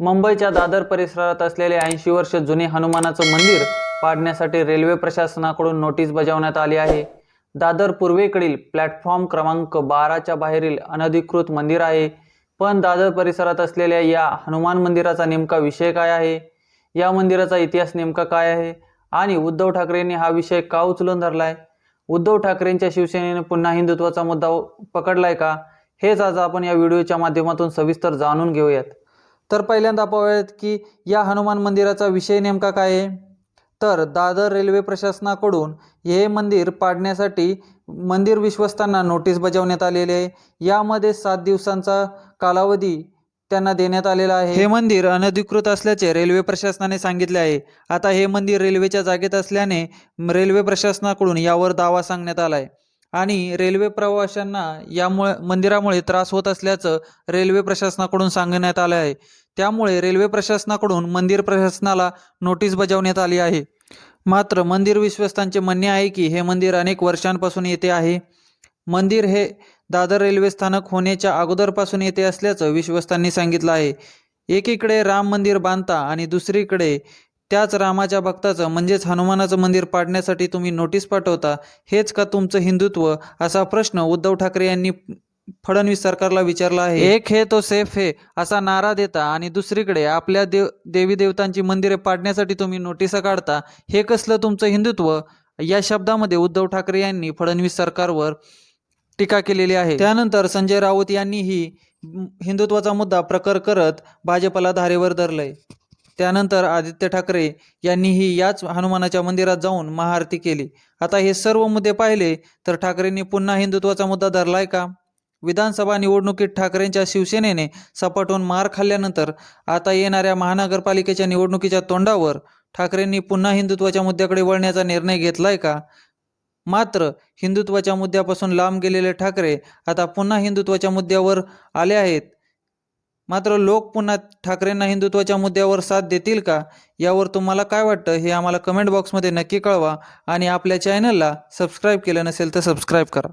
मुंबईच्या दादर परिसरात असलेले ऐंशी वर्ष जुने हनुमानाचं मंदिर पाडण्यासाठी रेल्वे प्रशासनाकडून नोटीस बजावण्यात आली आहे. दादर पूर्वेकडील प्लॅटफॉर्म क्रमांक बाराच्या बाहेरील अनधिकृत मंदिर आहे. पण दादर परिसरात असलेल्या या हनुमान मंदिराचा नेमका विषय काय आहे? या मंदिराचा इतिहास नेमका काय आहे? आणि उद्धव ठाकरेंनी हा विषय का उचलून धरलाय? उद्धव ठाकरेंच्या शिवसेनेने पुन्हा हिंदुत्वाचा मुद्दा पकडलाय का? हेच आज आपण या व्हिडिओच्या माध्यमातून सविस्तर जाणून घेऊयात. तर पहिल्यांदा पाहूयात की या हनुमान मंदिराचा विषय नेमका काय आहे? तर दादर रेल्वे प्रशासनाकडून हे मंदिर पाडण्यासाठी मंदिर विश्वस्तांना नोटीस बजावण्यात आलेली आहे. यामध्ये सात दिवसांचा कालावधी त्यांना देण्यात आलेला आहे. हे मंदिर अनधिकृत असल्याचे रेल्वे प्रशासनाने सांगितले आहे. आता हे मंदिर रेल्वेच्या जागेत असल्याने रेल्वे प्रशासनाकडून यावर दावा सांगण्यात आला आहे आणि रेल्वे प्रवाशांना यामुळे मंदिरामुळे त्रास होत असल्याचं रेल्वे प्रशासनाकडून सांगण्यात आलं आहे. त्यामुळे रेल्वे प्रशासनाकडून मंदिर प्रशासनाला नोटीस बजावण्यात आली आहे. मात्र मंदिर विश्वस्तांचे म्हणणे आहे की हे मंदिर अनेक वर्षांपासून येथे आहे. मंदिर हे दादर रेल्वे स्थानक होण्याच्या अगोदरपासून येथे असल्याचं विश्वस्तांनी सांगितलं आहे. एकीकडे राम मंदिर बांधता आणि दुसरीकडे त्याच रामाच्या भक्ताचं म्हणजेच हनुमानाचं मंदिर पाडण्यासाठी तुम्ही नोटीस पाठवता हेच का तुमचं हिंदुत्व? असा प्रश्न उद्धव ठाकरे यांनी फडणवीस सरकारला विचारला आहे. एक हे तो सेफ हे असा नारा देता आणि दुसरीकडे आपल्या देव देवी देवतांची मंदिरे पाडण्यासाठी तुम्ही नोटिसा काढता हे कसलं तुमचं हिंदुत्व? या शब्दामध्ये उद्धव ठाकरे यांनी फडणवीस सरकारवर टीका केलेली आहे. त्यानंतर संजय राऊत यांनीही हिंदुत्वाचा मुद्दा प्रकर करत भाजपला धारेवर धरलंय. त्यानंतर आदित्य ठाकरे यांनीही याच हनुमानाच्या मंदिरात जाऊन महाआरती केली. आता हे सर्व मुद्दे पाहिले तर ठाकरेंनी पुन्हा हिंदुत्वाचा मुद्दा धरलाय का? विधानसभा निवडणुकीत ठाकरेंच्या शिवसेनेने सपाटून मार खाल्ल्यानंतर आता येणाऱ्या महानगरपालिकेच्या निवडणुकीच्या तोंडावर ठाकरेंनी पुन्हा हिंदुत्वाच्या मुद्द्याकडे वळण्याचा निर्णय घेतलाय का? मात्र हिंदुत्वाच्या मुद्द्यापासून लांब गेलेले ठाकरे आता पुन्हा हिंदुत्वाच्या मुद्द्यावर आले आहेत. मात्र लोक पुन्हा ठाकरेंना हिंदुत्वाच्या मुद्द्यावर साथ देतील का? यावर तुम्हाला काय वाटतं? हे आम्हाला कमेंट बॉक्समध्ये नक्की कळवा आणि आपल्या चॅनलला सबस्क्राईब केलं नसेल तर सबस्क्राईब करा.